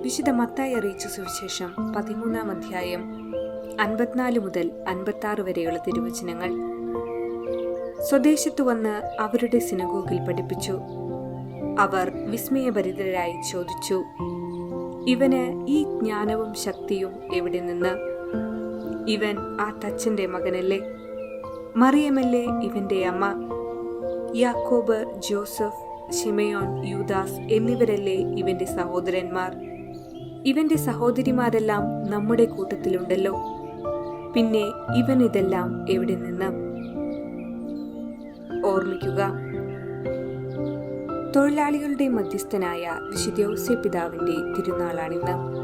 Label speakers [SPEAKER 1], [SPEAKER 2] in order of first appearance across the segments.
[SPEAKER 1] വിശുദ്ധ മത്തായി അറിയിച്ച സുവിശേഷം പതിമൂന്നാം അധ്യായം അൻപത്തിനാല് മുതൽ അൻപത്തി വരെയുള്ള തിരുവചനങ്ങൾ. സ്വദേശത്തു വന്ന് അവരുടെ സിനഗോഗിൽ പഠിപ്പിച്ചു. അവർ വിസ്മയഭരിതരായി ചോദിച്ചു ഇവന് ഈ ജ്ഞാനവും ശക്തിയും എവിടെ നിന്ന്? ഇവൻ ആ തച്ചന്റെ മകനല്ലേ? മറിയമല്ലേ ഇവന്റെ അമ്മ? യാക്കോബ് ജോസഫ് ഷിമയോൻ യൂദാസ് എന്നിവരല്ലേ ഇവന്റെ സഹോദരന്മാർ? ഇവന്റെ സഹോദരിമാരെല്ലാം നമ്മുടെ കൂട്ടത്തിലുണ്ടല്ലോ. പിന്നെ ഇവൻ ഇതെല്ലാം എവിടെ നിന്ന്? ഓർമ്മിക്കുക. തൊഴിലാളികളുടെ മധ്യസ്ഥനായ വിശുദ്ധ്യോസ്യ പിതാവിന്റെ തിരുനാളാണിന്ന്.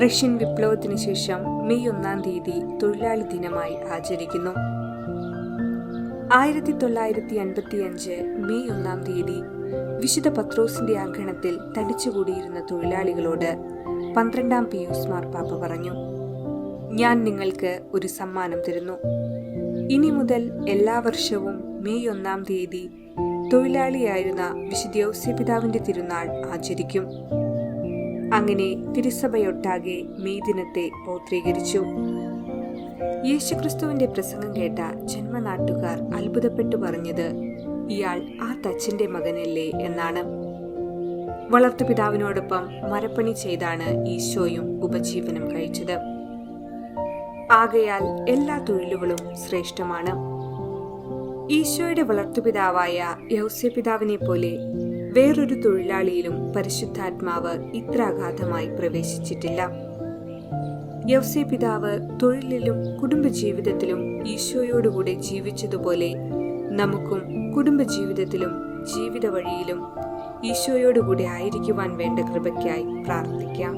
[SPEAKER 1] റഷ്യൻ വിപ്ലവത്തിന് ശേഷം മെയ് ഒന്നാം തീയതി തൊഴിലാളി ദിനമായി ആചരിക്കുന്നു. ആയിരത്തി തൊള്ളായിരത്തി അൻപത്തി അഞ്ച് മെയ് ഒന്നാം തീയതി വിശുദ്ധ പത്രോസിന്റെ ആഗ്രഹത്തിൽ തടിച്ചുകൂടിയിരുന്ന തൊഴിലാളികളോട് പന്ത്രണ്ടാം പിയൂസ് മാർപ്പാപ്പ പറഞ്ഞു ഞാൻ നിങ്ങൾക്ക് ഒരു സമ്മാനം തരുന്നു. ഇനി മുതൽ എല്ലാ വർഷവും മെയ് ഒന്നാം തീയതി തൊഴിലാളിയായിരുന്ന വിശുദ്ധ പിതാവിന്റെ തിരുനാൾ ആചരിക്കും. അങ്ങനെ തിരുസഭയൊട്ടാകെ മെയ് ദിനത്തെ പൗത്രീകരിച്ചു. യേശുക്രിസ്തുവിന്റെ പ്രസംഗം കേട്ട ജന്മനാട്ടുകാർ അത്ഭുതപ്പെട്ടു പറഞ്ഞത് ഇയാൾ ആ തച്ചന്റെ മകനല്ലേ എന്നാണ്. വളർത്തുപിതാവിനോടൊപ്പം മരപ്പണി ചെയ്താണ് ഈശോയും ഉപജീവനം കഴിച്ചത്. ആകയാൽ എല്ലാ തൊഴിലുകളും ശ്രേഷ്ഠമാണ്. ഈശോയുടെ വളർത്തുപിതാവായ യൗസ്യപിതാവിനെ പോലെ വേറൊരു തൊഴിലാളിയിലും പരിശുദ്ധാത്മാവ് ഇത്ര അഗാധമായി പ്രവേശിച്ചിട്ടില്ല. യൗസ്യ പിതാവ് തൊഴിലിലും കുടുംബജീവിതത്തിലും ഈശോയോടുകൂടെ ജീവിച്ചതുപോലെ നമുക്കും കുടുംബജീവിതത്തിലും ജീവിത വഴിയിലും ഈശോയോടുകൂടി ആയിരിക്കുവാൻ വേണ്ട കൃപയ്ക്കായി പ്രാർത്ഥിക്കാം.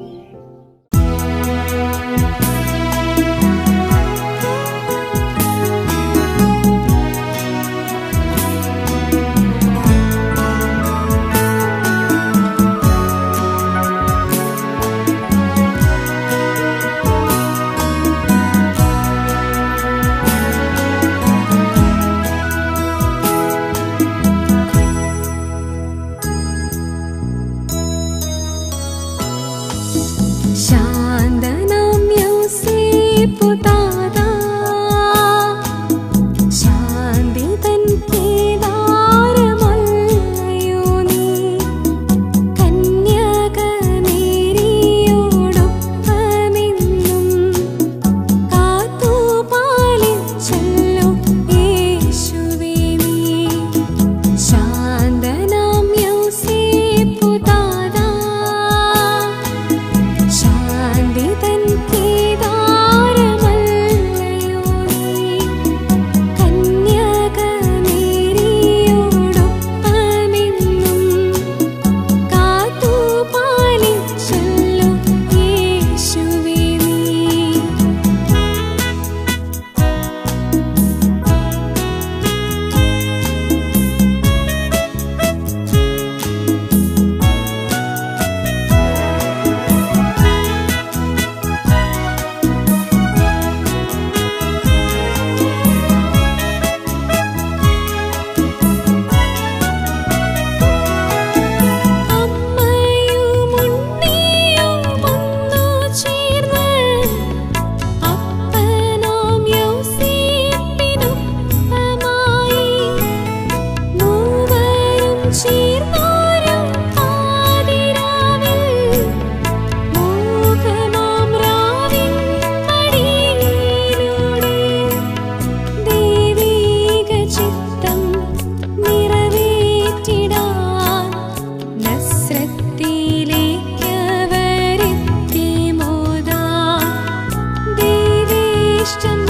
[SPEAKER 1] question